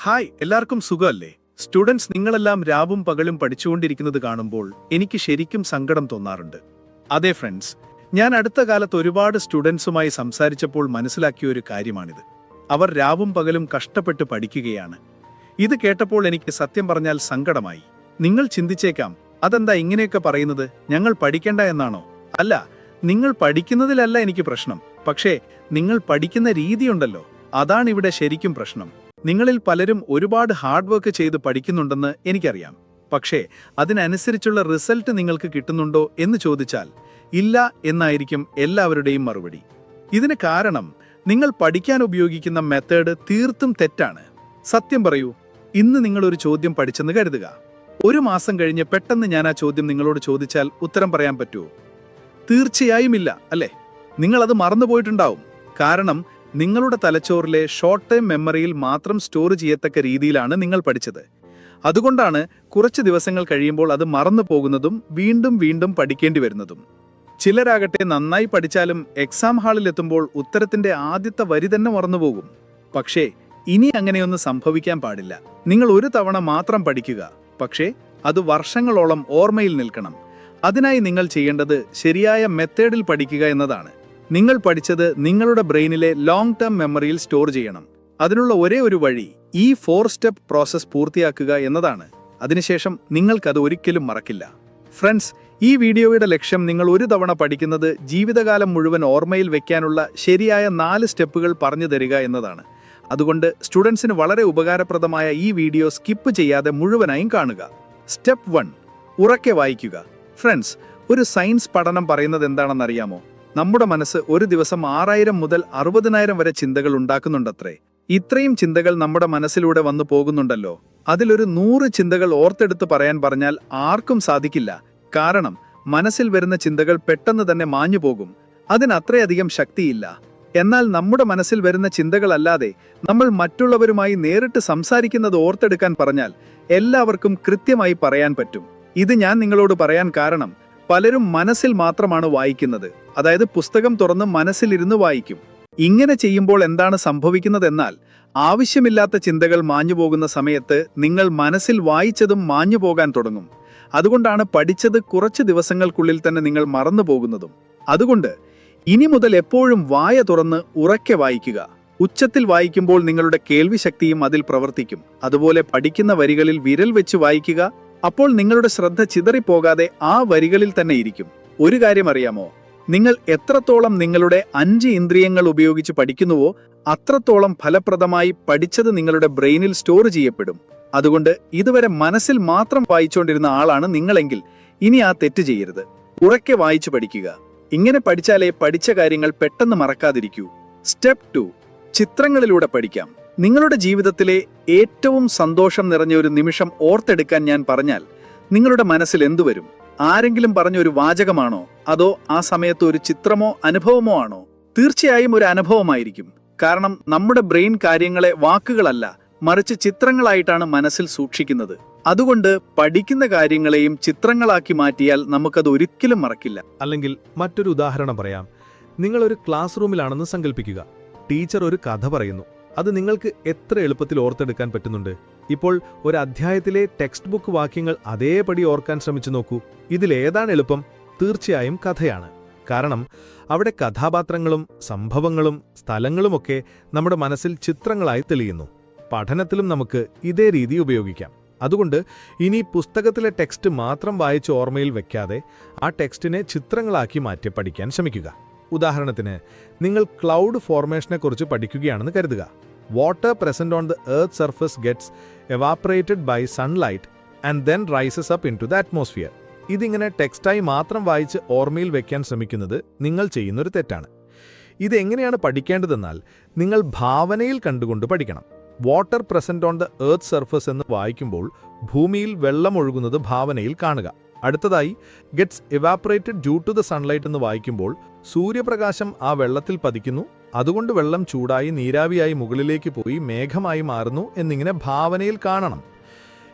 Hi എല്ലാവർക്കും സുഖമല്ലേ? Students നിങ്ങളെല്ലാം രാവും പകലും പഠിച്ചുകൊണ്ടിരിക്കുന്നത് കാണുമ്പോൾ എനിക്ക് ശരിക്കും സങ്കടം തോന്നാറുണ്ട്. അതെ ഫ്രണ്ട്സ് ഞാൻ അടുത്ത കാലത്ത് ഒരുപാട് സ്റ്റുഡൻസുമായി സംസാരിച്ചപ്പോൾ മനസ്സിലാക്കിയ ഒരു കാര്യമാണിത്. അവർ രാവും പകലും കഷ്ടപ്പെട്ട് പഠിക്കുകയാണ്. ഇത് കേട്ടപ്പോൾ എനിക്ക് സത്യം പറഞ്ഞാൽ സങ്കടമായി. നിങ്ങൾ ചിന്തിച്ചേക്കാം അതെന്താ ഇങ്ങനെയൊക്കെ പറയുന്നത്? ഞങ്ങൾ പഠിക്കേണ്ട എന്നാണോ? അല്ല നിങ്ങൾ പഠിക്കുന്നതിലല്ല എനിക്ക് പ്രശ്നം. പക്ഷേ നിങ്ങൾ പഠിക്കുന്ന രീതിയുണ്ടല്ലോ. അതാണ് ഇവിടെ ശരിക്കും പ്രശ്നം. നിങ്ങളിൽ പലരും ഒരുപാട് ഹാർഡ് വർക്ക് ചെയ്ത് പഠിക്കുന്നുണ്ടെന്ന് എനിക്കറിയാം. പക്ഷേ അതിനനുസരിച്ചുള്ള റിസൾട്ട് നിങ്ങൾക്ക് കിട്ടുന്നുണ്ടോ എന്ന് ചോദിച്ചാൽ ഇല്ല എന്നായിരിക്കും എല്ലാവരുടെയും മറുപടി. ഇതിന് കാരണം നിങ്ങൾ പഠിക്കാൻ ഉപയോഗിക്കുന്ന മെത്തേഡ് തീർത്തും തെറ്റാണ്. സത്യം പറയൂ ഇന്ന് നിങ്ങളൊരു ചോദ്യം പഠിച്ചെന്ന് കരുതുക. ഒരു മാസം കഴിഞ്ഞ് പെട്ടെന്ന് ഞാൻ ആ ചോദ്യം നിങ്ങളോട് ചോദിച്ചാൽ ഉത്തരം പറയാൻ പറ്റുമോ? തീർച്ചയായും ഇല്ല അല്ലേ? നിങ്ങൾ അത് മറന്നുപോയിട്ടുണ്ടാവും. കാരണം നിങ്ങളുടെ തലച്ചോറിലെ ഷോർട്ട് ടൈം മെമ്മറിയിൽ മാത്രം സ്റ്റോർ ചെയ്യത്തക്ക രീതിയിലാണ് നിങ്ങൾ പഠിച്ചത്. അതുകൊണ്ടാണ് കുറച്ച് ദിവസങ്ങൾ കഴിയുമ്പോൾ അത് മറന്നു പോകുന്നതും വീണ്ടും വീണ്ടും പഠിക്കേണ്ടി വരുന്നതും. ചിലരാകട്ടെ നന്നായി പഠിച്ചാലും എക്സാം ഹാളിൽ എത്തുമ്പോൾ ഉത്തരത്തിന്റെ ആദ്യത്തെ വരി തന്നെ മറന്നുപോകും പക്ഷേ ഇനി അങ്ങനെയൊന്നും സംഭവിക്കാൻ പാടില്ല. നിങ്ങൾ ഒരു തവണ മാത്രം പഠിക്കുക. പക്ഷേ അത് വർഷങ്ങളോളം ഓർമ്മയിൽ നിൽക്കണം. അതിനായി നിങ്ങൾ ചെയ്യേണ്ടത് ശരിയായ മെത്തേഡിൽ പഠിക്കുക എന്നതാണ്. നിങ്ങൾ പഠിച്ചത് നിങ്ങളുടെ ബ്രെയിനിലെ ലോങ് ടേം മെമ്മറിയിൽ സ്റ്റോർ ചെയ്യണം. അതിനുള്ള ഒരേ ഒരു വഴി ഈ ഫോർ സ്റ്റെപ്പ് പ്രോസസ് പൂർത്തിയാക്കുക എന്നതാണ്. അതിനുശേഷം നിങ്ങൾക്കത് ഒരിക്കലും മറക്കില്ല. ഫ്രണ്ട്സ് ഈ വീഡിയോയുടെ ലക്ഷ്യം നിങ്ങൾ ഒരു തവണ പഠിക്കുന്നത് ജീവിതകാലം മുഴുവൻ ഓർമ്മയിൽ വെക്കാനുള്ള ശരിയായ നാല് സ്റ്റെപ്പുകൾ പറഞ്ഞു തരിക എന്നതാണ്. അതുകൊണ്ട് സ്റ്റുഡൻസിന് വളരെ ഉപകാരപ്രദമായ ഈ വീഡിയോ സ്കിപ്പ് ചെയ്യാതെ മുഴുവനായും കാണുക. സ്റ്റെപ്പ് വൺ ഉറക്കെ വായിക്കുക. ഫ്രണ്ട്സ് ഒരു സയൻസ് പഠനം പറയുന്നത് എന്താണെന്നറിയാമോ? നമ്മുടെ മനസ്സ് ഒരു ദിവസം ആറായിരം മുതൽ അറുപതിനായിരം വരെ ചിന്തകൾ ഉണ്ടാക്കുന്നുണ്ടത്രേ. ഇത്രയും ചിന്തകൾ നമ്മുടെ മനസ്സിലൂടെ വന്നു പോകുന്നുണ്ടല്ലോ. അതിലൊരു നൂറ് ചിന്തകൾ ഓർത്തെടുത്ത് പറയാൻ പറഞ്ഞാൽ ആർക്കും സാധിക്കില്ല. കാരണം മനസ്സിൽ വരുന്ന ചിന്തകൾ പെട്ടെന്ന് തന്നെ മാഞ്ഞു പോകും. അതിന് അത്രയധികം ശക്തിയില്ല. എന്നാൽ നമ്മുടെ മനസ്സിൽ വരുന്ന ചിന്തകളല്ലാതെ നമ്മൾ മറ്റുള്ളവരുമായി നേരിട്ട് സംസാരിക്കുന്നത് ഓർത്തെടുക്കാൻ പറഞ്ഞാൽ എല്ലാവർക്കും കൃത്യമായി പറയാൻ പറ്റും. ഇത് ഞാൻ നിങ്ങളോട് പറയാൻ കാരണം പലരും മനസ്സിൽ മാത്രമാണ് വായിക്കുന്നത്. അതായത് പുസ്തകം തുറന്ന് മനസ്സിലിരുന്ന് വായിക്കും. ഇങ്ങനെ ചെയ്യുമ്പോൾ എന്താണ് സംഭവിക്കുന്നതെന്നാൽ ആവശ്യമില്ലാത്ത ചിന്തകൾ മാഞ്ഞു പോകുന്ന സമയത്ത് നിങ്ങൾ മനസ്സിൽ വായിച്ചതും മാഞ്ഞു പോകാൻ തുടങ്ങും. അതുകൊണ്ടാണ് പഠിച്ചത് കുറച്ച് ദിവസങ്ങൾക്കുള്ളിൽ തന്നെ നിങ്ങൾ മറന്നു പോകുന്നതും അതുകൊണ്ട് ഇനി മുതൽ എപ്പോഴും വായ തുറന്ന് ഉറക്കെ വായിക്കുക. ഉച്ചത്തിൽ വായിക്കുമ്പോൾ നിങ്ങളുടെ കേൾവിശക്തിയും അതിൽ പ്രവർത്തിക്കും. അതുപോലെ പഠിക്കുന്ന വരികളിൽ വിരൽ വെച്ച് വായിക്കുക. അപ്പോൾ നിങ്ങളുടെ ശ്രദ്ധ ചിതറിപ്പോകാതെ ആ വരികളിൽ തന്നെ ഇരിക്കും. ഒരു കാര്യം അറിയാമോ? നിങ്ങൾ എത്രത്തോളം നിങ്ങളുടെ അഞ്ച് ഇന്ദ്രിയങ്ങൾ ഉപയോഗിച്ച് പഠിക്കുന്നുവോ അത്രത്തോളം ഫലപ്രദമായി പഠിച്ചത് നിങ്ങളുടെ ബ്രെയിനിൽ സ്റ്റോർ ചെയ്യപ്പെടും. അതുകൊണ്ട് ഇതുവരെ മനസ്സിൽ മാത്രം വായിച്ചുകൊണ്ടിരുന്ന ആളാണ് നിങ്ങളെങ്കിൽ ഇനി ആ തെറ്റ് ചെയ്യരുത്. ഉറക്കെ വായിച്ചു പഠിക്കുക. ഇങ്ങനെ പഠിച്ചാലേ പഠിച്ച കാര്യങ്ങൾ പെട്ടെന്ന് മറക്കാതിരിക്കൂ. Step to. ചിത്രങ്ങളിലൂടെ പഠിക്കാം. നിങ്ങളുടെ ജീവിതത്തിലെ ഏറ്റവും സന്തോഷം നിറഞ്ഞ ഒരു നിമിഷം ഓർത്തെടുക്കാൻ ഞാൻ പറഞ്ഞാൽ നിങ്ങളുടെ മനസ്സിൽ എന്തു വരും? ആരെങ്കിലും പറഞ്ഞ ഒരു വാചകമാണോ? അതോ ആ സമയത്ത് ഒരു ചിത്രമോ അനുഭവമോ ആണോ? തീർച്ചയായും ഒരു അനുഭവമായിരിക്കും. കാരണം നമ്മുടെ ബ്രെയിൻ കാര്യങ്ങളെ വാക്കുകളല്ല മറിച്ച് ചിത്രങ്ങളായിട്ടാണ് മനസ്സിൽ സൂക്ഷിക്കുന്നത്. അതുകൊണ്ട് പഠിക്കുന്ന കാര്യങ്ങളെയും ചിത്രങ്ങളാക്കി മാറ്റിയാൽ നമുക്കത് ഒരിക്കലും മറക്കില്ല. അല്ലെങ്കിൽ മറ്റൊരു ഉദാഹരണം പറയാം. നിങ്ങൾ ഒരു ക്ലാസ് റൂമിലാണെന്ന് സങ്കല്പിക്കുക ടീച്ചർ ഒരു കഥ പറയുന്നു. അത് നിങ്ങൾക്ക് എത്ര എളുപ്പത്തിൽ ഓർത്തെടുക്കാൻ പറ്റുന്നുണ്ട്. ഇപ്പോൾ ഒരു അധ്യായത്തിലെ ടെക്സ്റ്റ് ബുക്ക് വാക്യങ്ങൾ അതേപടി ഓർക്കാൻ ശ്രമിച്ചു നോക്കൂ. ഇതിലേതാണ് എളുപ്പം? തീർച്ചയായും കഥയാണ്. കാരണം അവിടെ കഥാപാത്രങ്ങളും സംഭവങ്ങളും സ്ഥലങ്ങളുമൊക്കെ നമ്മുടെ മനസ്സിൽ ചിത്രങ്ങളായി തെളിയുന്നു. പഠനത്തിലും നമുക്ക് ഇതേ രീതി ഉപയോഗിക്കാം. അതുകൊണ്ട് ഇനി പുസ്തകത്തിലെ ടെക്സ്റ്റ് മാത്രം വായിച്ച് ഓർമ്മയിൽ വെക്കാതെ ആ ടെക്സ്റ്റിനെ ചിത്രങ്ങളാക്കി മാറ്റി പഠിക്കാൻ ശ്രമിക്കുക. ഉദാഹരണത്തിന് നിങ്ങൾ ക്ലൗഡ് ഫോർമേഷനെക്കുറിച്ച് പഠിക്കുകയാണെന്ന് കരുതുക. Water present on the earth surface gets evaporated by sunlight and then rises up in to the atmosphere ഇതിങ്ങനെ ടെക്സ്റ്റായി മാത്രം വായിച്ച് ഓർമ്മയിൽ വെക്കാൻ ശ്രമിക്കുന്നത് നിങ്ങൾ ചെയ്യുന്നൊരു തെറ്റാണ്. ഇതെങ്ങനെയാണ് പഠിക്കേണ്ടതെന്നാൽ നിങ്ങൾ ഭാവനയിൽ കണ്ടുകൊണ്ട് പഠിക്കണം. Water present on the earth surface എന്ന് വായിക്കുമ്പോൾ ഭൂമിയിൽ വെള്ളം ഒഴുകുന്നത് ഭാവനയിൽ കാണുക. അടുത്തതായി gets evaporated due to the sunlight എന്ന് വായിക്കുമ്പോൾ സൂര്യപ്രകാശം ആ വെള്ളത്തിൽ പതിക്കുന്നു അതുകൊണ്ട് വെള്ളം ചൂടായി നീരാവിയായി മുകളിലേക്ക് പോയി മേഘമായി മാറുന്നു എന്നിങ്ങനെ ഭാവനയിൽ കാണണം.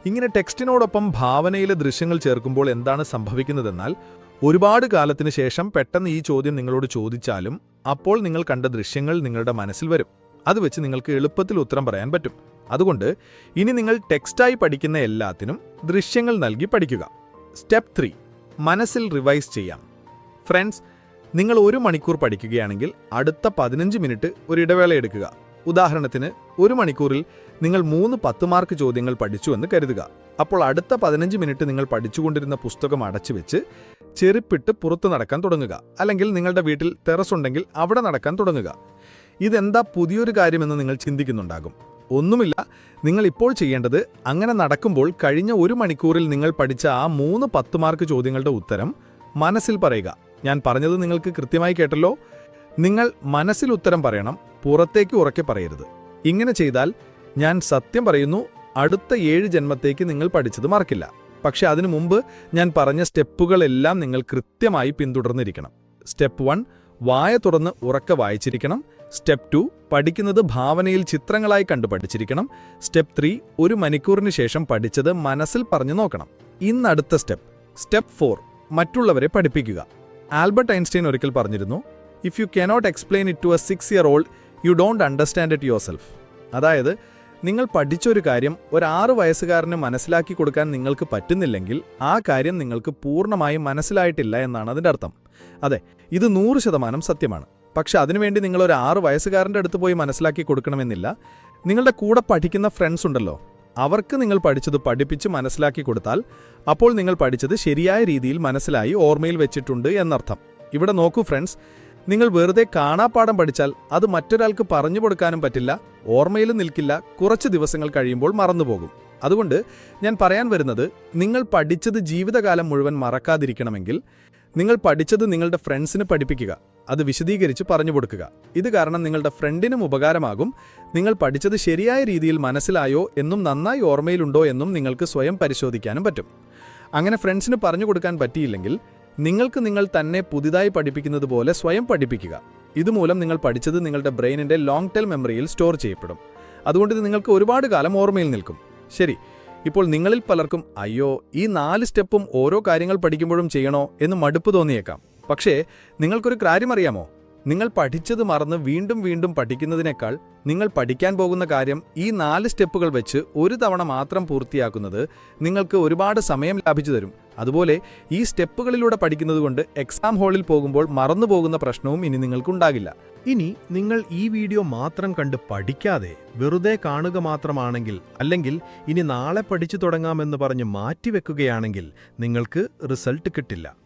ഇങ്ങനെ ടെക്സ്റ്റിനോടൊപ്പം ഭാവനയിലെ ദൃശ്യങ്ങൾ ചേർക്കുമ്പോൾ എന്താണ് സംഭവിക്കുന്നതെന്നാൽ ഒരുപാട് കാലത്തിന് ശേഷം പെട്ടെന്ന് ഈ ചോദ്യം നിങ്ങളോട് ചോദിച്ചാലും അപ്പോൾ നിങ്ങൾ കണ്ട ദൃശ്യങ്ങൾ നിങ്ങളുടെ മനസ്സിൽ വരും. അത് വെച്ച് നിങ്ങൾക്ക് എളുപ്പത്തിൽ ഉത്തരം പറയാൻ പറ്റും. അതുകൊണ്ട് ഇനി നിങ്ങൾ ടെക്സ്റ്റായി പഠിക്കുന്ന എല്ലാത്തിനും ദൃശ്യങ്ങൾ നൽകി പഠിക്കുക. Step three. മനസ്സിൽ റിവൈസ് ചെയ്യാം. ഫ്രണ്ട്സ് നിങ്ങൾ ഒരു മണിക്കൂർ പഠിക്കുകയാണെങ്കിൽ അടുത്ത പതിനഞ്ച് മിനിറ്റ് ഒരു ഇടവേള എടുക്കുക. ഉദാഹരണത്തിന് ഒരു മണിക്കൂറിൽ നിങ്ങൾ മൂന്ന് പത്ത് മാർക്ക് ചോദ്യങ്ങൾ പഠിച്ചു എന്ന് കരുതുക. അപ്പോൾ അടുത്ത പതിനഞ്ച് മിനിറ്റ് നിങ്ങൾ പഠിച്ചുകൊണ്ടിരുന്ന പുസ്തകം അടച്ചു വെച്ച് ചെരുപ്പിട്ട് പുറത്തു നടക്കാൻ തുടങ്ങുക. അല്ലെങ്കിൽ നിങ്ങളുടെ വീട്ടിൽ ടെറസ് ഉണ്ടെങ്കിൽ അവിടെ നടക്കാൻ തുടങ്ങുക. ഇതെന്താ പുതിയൊരു കാര്യമെന്ന് നിങ്ങൾ ചിന്തിക്കുന്നുണ്ടാകും. ഒന്നുമില്ല നിങ്ങൾ ഇപ്പോൾ ചെയ്യേണ്ടത് അങ്ങനെ നടക്കുമ്പോൾ കഴിഞ്ഞ ഒരു മണിക്കൂറിൽ നിങ്ങൾ പഠിച്ച ആ മൂന്ന് പത്ത് മാർക്ക് ചോദ്യങ്ങളുടെ ഉത്തരം മനസ്സിൽ പറയുക. ഞാൻ പറഞ്ഞത് നിങ്ങൾക്ക് കൃത്യമായി കേട്ടല്ലോ. നിങ്ങൾ മനസ്സിൽ ഉത്തരം പറയണം പുറത്തേക്ക് ഉറക്കെ പറയരുത്. ഇങ്ങനെ ചെയ്താൽ ഞാൻ സത്യം പറയുന്നു അടുത്ത ഏഴ് ജന്മത്തേക്ക് നിങ്ങൾ പഠിച്ചത് മറക്കില്ല. പക്ഷേ അതിനു മുമ്പ് ഞാൻ പറഞ്ഞ സ്റ്റെപ്പുകളെല്ലാം നിങ്ങൾ കൃത്യമായി പിന്തുടർന്നിരിക്കണം. സ്റ്റെപ്പ് വൺ വായ തുറന്ന് ഉറക്ക വായിച്ചിരിക്കണം. സ്റ്റെപ്പ് ടു പഠിക്കുന്നത് ഭാവനയിൽ ചിത്രങ്ങളായി കണ്ടു പഠിച്ചിരിക്കണം. സ്റ്റെപ്പ് ത്രീ ഒരു മണിക്കൂറിന് ശേഷം പഠിച്ചത് മനസ്സിൽ പറഞ്ഞു നോക്കണം. ഇന്നടുത്ത സ്റ്റെപ്പ്. സ്റ്റെപ്പ് ഫോർ മറ്റുള്ളവരെ പഠിപ്പിക്കുക. ആൽബർട്ട് ഐൻസ്റ്റൈൻ ഒരിക്കൽ പറഞ്ഞിരുന്നു if you cannot explain it to a six year old you don't understand it yourself അതായത് നിങ്ങൾ പഠിച്ചൊരു കാര്യം ഒരു ആറ് വയസ്സുകാരന് മനസ്സിലാക്കി കൊടുക്കാൻ നിങ്ങൾക്ക് പറ്റുന്നില്ലെങ്കിൽ ആ കാര്യം നിങ്ങൾക്ക് പൂർണമായും മനസ്സിലായിട്ടില്ല എന്നാണ് അതിന്റെ അർത്ഥം. അതെ ഇത് നൂറ് ശതമാനം സത്യമാണ്. പക്ഷെ അതിനുവേണ്ടി നിങ്ങൾ ഒരു ആറ് വയസ്സുകാരന്റെ അടുത്ത് പോയി മനസ്സിലാക്കി കൊടുക്കണമെന്നില്ല. നിങ്ങളുടെ കൂടെ പഠിക്കുന്ന ഫ്രണ്ട്സ് ഉണ്ടല്ലോ അവർക്ക് നിങ്ങൾ പഠിച്ചത് പഠിപ്പിച്ച് മനസ്സിലാക്കി കൊടുത്താൽ അപ്പോൾ നിങ്ങൾ പഠിച്ചത് ശരിയായ രീതിയിൽ മനസ്സിലായി ഓർമ്മയിൽ വെച്ചിട്ടുണ്ട് എന്നർത്ഥം. ഇവിടെ നോക്കൂ ഫ്രണ്ട്സ് നിങ്ങൾ വെറുതെ കാണാപ്പാടം പഠിച്ചാൽ അത് മറ്റൊരാൾക്ക് പറഞ്ഞു കൊടുക്കാനും പറ്റില്ല ഓർമ്മയിൽ നിൽക്കില്ല കുറച്ച് ദിവസങ്ങൾ കഴിയുമ്പോൾ മറന്നുപോകും. അതുകൊണ്ട് ഞാൻ പറയാൻ വരുന്നത് നിങ്ങൾ പഠിച്ചത് ജീവിതകാലം മുഴുവൻ മറക്കാതിരിക്കണമെങ്കിൽ നിങ്ങൾ പഠിച്ചത് നിങ്ങളുടെ ഫ്രണ്ട്സിന് പഠിപ്പിക്കുക. അത് വിശദീകരിച്ച് പറഞ്ഞു കൊടുക്കുക. ഇത് കാരണം നിങ്ങളുടെ ഫ്രണ്ടിനും ഉപകാരമാകും. നിങ്ങൾ പഠിച്ചത് ശരിയായ രീതിയിൽ മനസ്സിലായോ എന്നും നന്നായി ഓർമ്മയിലുണ്ടോ എന്നും നിങ്ങൾക്ക് സ്വയം പരിശോധിക്കാനും പറ്റും. അങ്ങനെ ഫ്രണ്ട്സിന് പറഞ്ഞു കൊടുക്കാൻ പറ്റിയില്ലെങ്കിൽ നിങ്ങൾക്ക് നിങ്ങൾ തന്നെ പുതിയതായി പഠിപ്പിക്കുന്നത് പോലെ സ്വയം പഠിപ്പിക്കുക. ഇതുമൂലം നിങ്ങൾ പഠിച്ചത് നിങ്ങളുടെ ബ്രെയിനിന്റെ ലോങ് ടേം മെമ്മറിയിൽ സ്റ്റോർ ചെയ്യപ്പെടും. അതുകൊണ്ട് ഇത് നിങ്ങൾക്ക് ഒരുപാട് കാലം ഓർമ്മയിൽ നിൽക്കും. ശരി ഇപ്പോൾ നിങ്ങളിൽ പലർക്കും അയ്യോ ഈ നാല് സ്റ്റെപ്പും ഓരോ കാര്യങ്ങൾ പഠിക്കുമ്പോഴും ചെയ്യണോ? എന്ന് മടുപ്പ് തോന്നിയേക്കാം. പക്ഷേ നിങ്ങൾക്കൊരു കാര്യം അറിയാമോ നിങ്ങൾ പഠിച്ചത് മറന്ന് വീണ്ടും വീണ്ടും പഠിക്കുന്നതിനേക്കാൾ നിങ്ങൾ പഠിക്കാൻ പോകുന്ന കാര്യം ഈ നാല് സ്റ്റെപ്പുകൾ വെച്ച് ഒരു തവണ മാത്രം പൂർത്തിയാക്കുന്നത് നിങ്ങൾക്ക് ഒരുപാട് സമയം ലാഭിച്ചു തരും. അതുപോലെ ഈ സ്റ്റെപ്പുകളിലൂടെ പഠിക്കുന്നതുകൊണ്ട് എക്സാം ഹാളിൽ പോകുമ്പോൾ മറന്നുപോകുന്ന പ്രശ്നവും ഇനി നിങ്ങൾക്കുണ്ടാകില്ല. ഇനി നിങ്ങൾ ഈ വീഡിയോ മാത്രം കണ്ട് പഠിക്കാതെ വെറുതെ കാണുക മാത്രമാണെങ്കിൽ അല്ലെങ്കിൽ ഇനി നാളെ പഠിച്ചു തുടങ്ങാമെന്ന് പറഞ്ഞ് മാറ്റിവെക്കുകയാണെങ്കിൽ നിങ്ങൾക്ക് റിസൾട്ട് കിട്ടില്ല.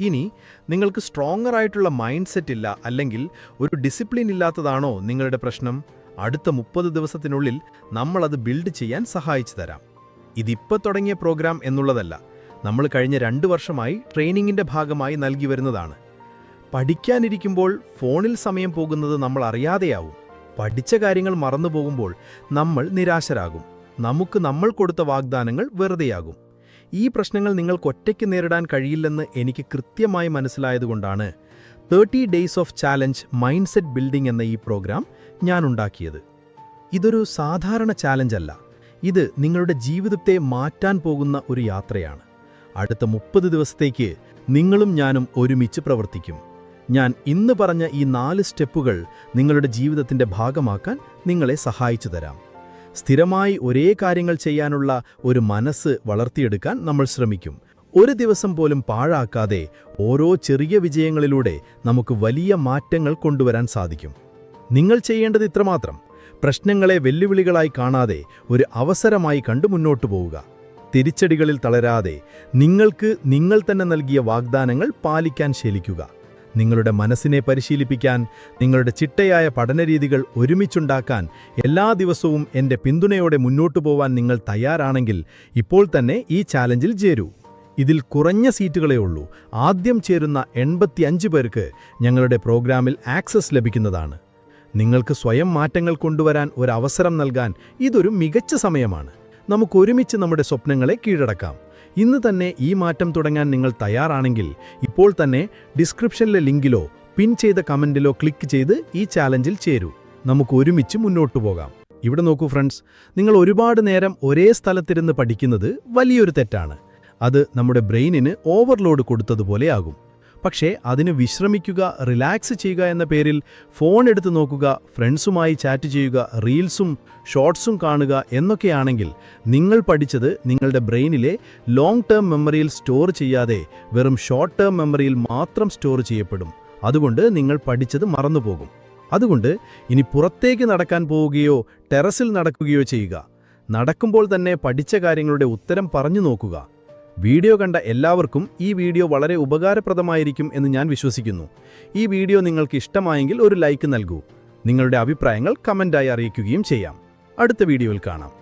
ഇനി നിങ്ങൾക്ക് സ്ട്രോങ്ങർ ആയിട്ടുള്ള മൈൻഡ് സെറ്റ് ഇല്ല അല്ലെങ്കിൽ ഒരു ഡിസിപ്ലിൻ ഇല്ലാത്തതാണോ നിങ്ങളുടെ പ്രശ്നം? അടുത്ത മുപ്പത് ദിവസത്തിനുള്ളിൽ നമ്മളത് ബിൽഡ് ചെയ്യാൻ സഹായിച്ചു തരാം. ഇതിപ്പോൾ തുടങ്ങിയ പ്രോഗ്രാം എന്നുള്ളതല്ല നമ്മൾ കഴിഞ്ഞ രണ്ട് വർഷമായി ട്രെയിനിങ്ങിന്റെ ഭാഗമായി നൽകി വരുന്നതാണ്. പഠിക്കാനിരിക്കുമ്പോൾ ഫോണിൽ സമയം പോകുന്നത് നമ്മൾ അറിയാതെയാവും. പഠിച്ച കാര്യങ്ങൾ മറന്നു പോകുമ്പോൾ നമ്മൾ നിരാശരാകും. നമുക്ക് നമ്മൾ കൊടുത്ത വാഗ്ദാനങ്ങൾ വെറുതെയാകും. ഈ പ്രശ്നങ്ങൾ നിങ്ങൾക്ക് ഒറ്റയ്ക്ക് നേരിടാൻ കഴിയില്ലെന്ന് എനിക്ക് കൃത്യമായി മനസ്സിലായതുകൊണ്ടാണ് thirty days of challenge mindset building എന്ന ഈ പ്രോഗ്രാം ഞാൻ ഉണ്ടാക്കിയത്. ഇതൊരു സാധാരണ ചാലഞ്ച് അല്ല. ഇത് നിങ്ങളുടെ ജീവിതത്തെ മാറ്റാൻ പോകുന്ന ഒരു യാത്രയാണ്. അടുത്ത മുപ്പത് ദിവസത്തേക്ക് നിങ്ങളും ഞാനും ഒരുമിച്ച് പ്രവർത്തിക്കും. ഞാൻ ഇന്ന് പറഞ്ഞ ഈ നാല് സ്റ്റെപ്പുകൾ നിങ്ങളുടെ ജീവിതത്തിന്റെ ഭാഗമാക്കാൻ നിങ്ങളെ സഹായിച്ചു തരാം. സ്ഥിരമായി ഒരേ കാര്യങ്ങൾ ചെയ്യാനുള്ള ഒരു മനസ്സ് വളർത്തിയെടുക്കാൻ നമ്മൾ ശ്രമിക്കും. ഒരു ദിവസം പോലും പാഴാക്കാതെ ഓരോ ചെറിയ വിജയങ്ങളിലൂടെ നമുക്ക് വലിയ മാറ്റങ്ങൾ കൊണ്ടുവരാൻ സാധിക്കും. നിങ്ങൾ ചെയ്യേണ്ടത് ഇത്രമാത്രം. പ്രശ്നങ്ങളെ വെല്ലുവിളികളായി കാണാതെ ഒരു അവസരമായി കണ്ടു മുന്നോട്ടു പോവുക. തിരിച്ചടികളിൽ തളരാതെ നിങ്ങൾക്ക് നിങ്ങൾ തന്നെ നൽകിയ വാഗ്ദാനങ്ങൾ പാലിക്കാൻ ശീലിക്കുക. നിങ്ങളുടെ മനസ്സിനെ പരിശീലിപ്പിക്കാൻ നിങ്ങളുടെ ചിട്ടയായ പഠനരീതികൾ ഒരുമിച്ചുണ്ടാക്കാൻ എല്ലാ ദിവസവും എന്റെ പിന്തുണയോടെ മുന്നോട്ടു പോവാൻ നിങ്ങൾ തയ്യാറാണെങ്കിൽ ഇപ്പോൾ തന്നെ ഈ ചാലഞ്ചിൽ ചേരൂ. ഇതിൽ കുറഞ്ഞ സീറ്റുകളേ ഉള്ളൂ. ആദ്യം ചേരുന്ന എൺപത്തിയഞ്ച് പേർക്ക് ഞങ്ങളുടെ പ്രോഗ്രാമിൽ ആക്സസ് ലഭിക്കുന്നതാണ്. നിങ്ങൾക്ക് സ്വയം മാറ്റങ്ങൾ കൊണ്ടുവരാൻ ഒരു അവസരം നൽകാൻ ഇതൊരു മികച്ച സമയമാണ്. നമുക്കൊരുമിച്ച് നമ്മുടെ സ്വപ്നങ്ങളെ കീഴടക്കാം. ഇന്ന് തന്നെ ഈ മാറ്റം തുടങ്ങാൻ നിങ്ങൾ തയ്യാറാണെങ്കിൽ ഇപ്പോൾ തന്നെ ഡിസ്ക്രിപ്ഷനിലെ ലിങ്കിലോ പിൻ ചെയ്ത കമന്റിലോ ക്ലിക്ക് ചെയ്ത് ഈ ചാലഞ്ചിൽ ചേരൂ. നമുക്ക് ഒരുമിച്ച് മുന്നോട്ടു പോകാം. ഇവിടെ നോക്കൂ ഫ്രണ്ട്സ് നിങ്ങൾ ഒരുപാട് നേരം ഒരേ സ്ഥലത്തിരുന്ന് പഠിക്കുന്നത് വലിയൊരു തെറ്റാണ്. അത് നമ്മുടെ ബ്രെയിനിന് ഓവർലോഡ് കൊടുത്തതുപോലെയാകും പക്ഷേ അതിന് വിശ്രമിക്കുക റിലാക്സ് ചെയ്യുക എന്ന പേരിൽ ഫോൺ എടുത്തു നോക്കുക ഫ്രണ്ട്സുമായി ചാറ്റ് ചെയ്യുക റീൽസും ഷോർട്സും കാണുക എന്നൊക്കെയാണെങ്കിൽ നിങ്ങൾ പഠിച്ചത് നിങ്ങളുടെ ബ്രെയിനിലെ ലോങ് ടേം മെമ്മറിയിൽ സ്റ്റോർ ചെയ്യാതെ വെറും ഷോർട്ട് ടേം മെമ്മറിയിൽ മാത്രം സ്റ്റോർ ചെയ്യപ്പെടും. അതുകൊണ്ട് നിങ്ങൾ പഠിച്ചത് മറന്നുപോകും. അതുകൊണ്ട് ഇനി പുറത്തേക്ക് നടക്കാൻ പോവുകയോ ടെറസിൽ നടക്കുകയോ ചെയ്യുക. നടക്കുമ്പോൾ തന്നെ പഠിച്ച കാര്യങ്ങളുടെ ഉത്തരം പറഞ്ഞു നോക്കുക. വീഡിയോ കണ്ട എല്ലാവർക്കും ഈ വീഡിയോ വളരെ ഉപകാരപ്രദമായിരിക്കും എന്ന് ഞാൻ വിശ്വസിക്കുന്നു. ഈ വീഡിയോ നിങ്ങൾക്ക് ഇഷ്ടമായെങ്കിൽ ഒരു ലൈക്ക് നൽകൂ. നിങ്ങളുടെ അഭിപ്രായങ്ങൾ കമന്റായി അറിയിക്കുകയും ചെയ്യാം. അടുത്ത വീഡിയോയിൽ കാണാം.